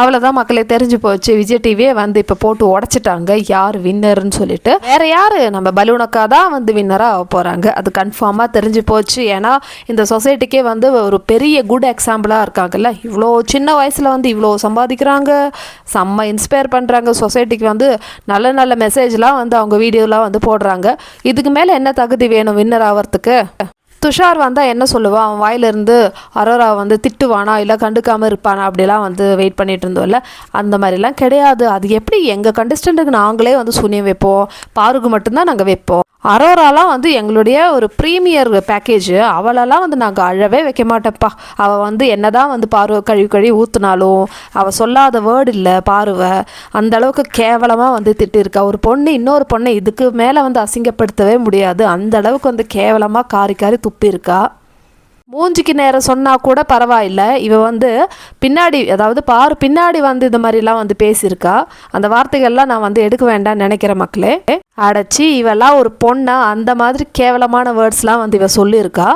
அவ்வளோதான் மக்களே தெரிஞ்சு போச்சு. விஜய் டிவியே வந்து இப்போ போட்டு உடச்சிட்டாங்க. யார் வின்னர்னு சொல்லிட்டு. வேற யார்? நம்ம பலூனக்கா தான் வந்து வின்னராக ஆக போகிறாங்க அது கன்ஃபார்மாக தெரிஞ்சு போச்சு. ஏன்னா இந்த சொசைட்டிக்கே வந்து ஒரு பெரிய குட் எக்ஸாம்பிளாக இருக்காங்கல்ல. இவ்வளோ சின்ன வயசில் வந்து இவ்வளோ சம்பாதிக்கிறாங்க. செம்ம இன்ஸ்பயர் பண்ணுறாங்க சொசைட்டிக்கு வந்து நல்ல நல்ல மெசேஜ்லாம் வந்து அவங்க வீடியோலாம் வந்து போடுறாங்க. இதுக்கு மேலே என்ன தகுதி வேணும் வின்னர் ஆகிறதுக்கு துஷார் வந்தால் என்ன சொல்லுவான் அவன் வாயிலிருந்து அரோரா வந்து திட்டுவானா? இல்லை கண்டுக்காமல் இருப்பானா? அப்படிலாம் வந்து வெயிட் பண்ணிட்டு இருந்தோம்ல. அந்த மாதிரிலாம் கிடையாது. அது எப்படி எங்கள் கண்டஸ்டண்ட்டுக்கு நாங்களே வந்து சூனியம் வைப்போம்? பாருக்கு மட்டும்தான் நாங்கள் வைப்போம். அரோராலாம் வந்து எங்களுடைய ஒரு ப்ரீமியர் பேக்கேஜ் அவளெல்லாம் வந்து நாங்கள் அழவே வைக்க மாட்டேப்பா அவள் வந்து என்னதான் வந்து பார்வை கழுவி கழுவி ஊற்றுனாலும் அவள் சொல்லாத வேர்டு இல்லை பார்வை. அந்த அளவுக்கு கேவலமாக வந்து திட்டிருக்கா. ஒரு பொண்ணு இன்னொரு பொண்ணை இதுக்கு மேலே வந்து அசிங்கப்படுத்தவே முடியாது. அந்த அளவுக்கு வந்து கேவலமாக காரி காரி துப்பியிருக்கா மூஞ்சிக்கு நேரம் சொன்னால் கூட பரவாயில்ல. இவ வந்து பின்னாடி அதாவது பாரு பின்னாடி வந்து இந்த மாதிரிலாம் வந்து பேசியிருக்கா. அந்த வார்த்தைகள்லாம் நான் வந்து எடுக்க வேண்டாம்னு நினைக்கிற மக்களே. அடைச்சி இவெல்லாம் ஒரு பொண்ணா? அந்த மாதிரி கேவலமான வேர்ட்ஸ்லாம் வந்து இவ சொல்லியிருக்கா.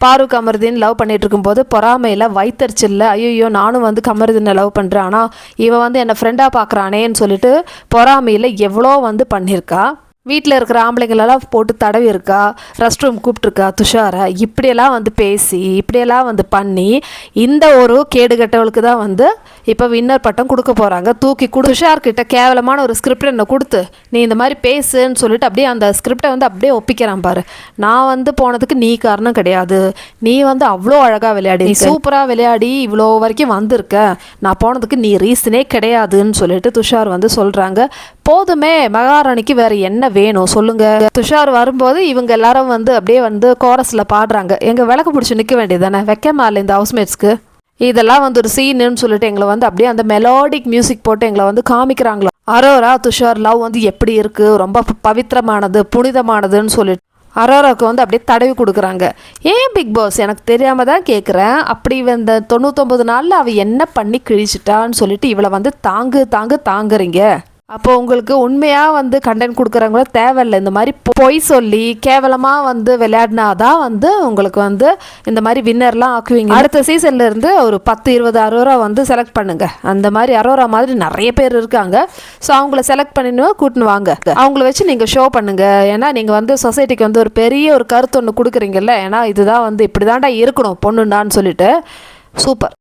பாரு கமருதீன் லவ் பண்ணிட்டு இருக்கும்போது பொறாமையில் வைத்தறிச்சல்ல. ஐயோ நானும் வந்து கமருதீனை லவ் பண்ணுறேன் ஆனால் இவன் வந்து என்னை ஃப்ரெண்டாக பார்க்குறானேன்னு சொல்லிட்டு பொறாமையில் எவ்வளோ வந்து பண்ணியிருக்கா? வீட்டில் இருக்கிற ஆம்பளைங்களெல்லாம் போட்டு தடவி இருக்கா? ரெஸ்ட் ரூம் கூப்பிட்ருக்கா துஷாரை? இப்படியெல்லாம் வந்து பேசி இப்படியெல்லாம் வந்து பண்ணி இந்த ஒரு கேடு கெட்டவளுக்கு தான் வந்து இப்போ வின்னர் பட்டம் கொடுக்க போகிறாங்க தூக்கி கொடு துஷார் கிட்ட கேவலமான ஒரு ஸ்கிரிப்ட் என்ன கொடுத்து நீ இந்த மாதிரி பேசுன்னு சொல்லிட்டு அப்படியே அந்த ஸ்கிரிப்டை வந்து அப்படியே ஒப்பிக்கிறான் பாரு. நான் வந்து போனதுக்கு நீ காரணம் கிடையாது. நீ வந்து அவ்வளோ அழகாக விளையாடி சூப்பராக விளையாடி இவ்வளோ வரைக்கும் வந்திருக்க. நான் போனதுக்கு நீ ரீசனே கிடையாதுன்னு சொல்லிட்டு துஷார் வந்து சொல்கிறாங்க போதுமே மகாராணிக்கு வேற என்ன வேணும் சொல்லுங்க. துஷார் வரும்போது இவங்க எல்லாரும் வந்து அப்படியே வந்து கோரஸில் பாடுறாங்க. எங்க விளக்கு பிடிச்சி நிற்க வேண்டியதானே வைக்கமா இல்லை இந்த ஹவுஸ்மேட்ஸ்க்கு இதெல்லாம் வந்து ஒரு சீனுன்னு சொல்லிட்டு எங்களை வந்து அப்படியே அந்த மெலோடிக் மியூசிக் போட்டு எங்களை வந்து காமிக்கிறாங்களோ? அரோரா துஷார் லவ் வந்து எப்படி இருக்கு? ரொம்ப பவித்திரமானது புனிதமானதுன்னு சொல்லிட்டு அரோராவுக்கு வந்து அப்படியே தடவி கொடுக்குறாங்க. ஏன் பிக் பாஸ்? எனக்கு தெரியாமல் தான் கேட்குறேன் அப்படி இந்த தொண்ணூத்தொம்பது நாளில் அவள் என்ன பண்ணி கிழிச்சிட்டான்னு சொல்லிட்டு இவளை வந்து தாங்கு தாங்கு தாங்குறீங்க. அப்போ உங்களுக்கு உண்மையாக வந்து கண்டென்ட் கொடுக்குறவங்கள தேவையில்லை. இந்த மாதிரி பொய் சொல்லி கேவலமாக வந்து விளையாடினாதான் வந்து உங்களுக்கு வந்து இந்த மாதிரி வின்னர்லாம் ஆக்குவீங்க. அடுத்த சீசன்ல இருந்து ஒரு பத்து இருபது அரோரா வந்து செலக்ட் பண்ணுங்க. அந்த மாதிரி அரோரா மாதிரி நிறைய பேர் இருக்காங்க. ஸோ அவங்கள செலக்ட் பண்ணின்னு கூட்டின்னு வாங்க. அவங்கள வச்சு நீங்கள் ஷோ பண்ணுங்க. ஏன்னா நீங்கள் வந்து சொசைட்டிக்கு வந்து ஒரு பெரிய ஒரு கருத்து ஒன்று கொடுக்குறீங்கல்ல. ஏன்னா இதுதான் வந்து இப்படி இருக்கணும் பொண்ணுண்டான்னு சொல்லிட்டு. சூப்பர்.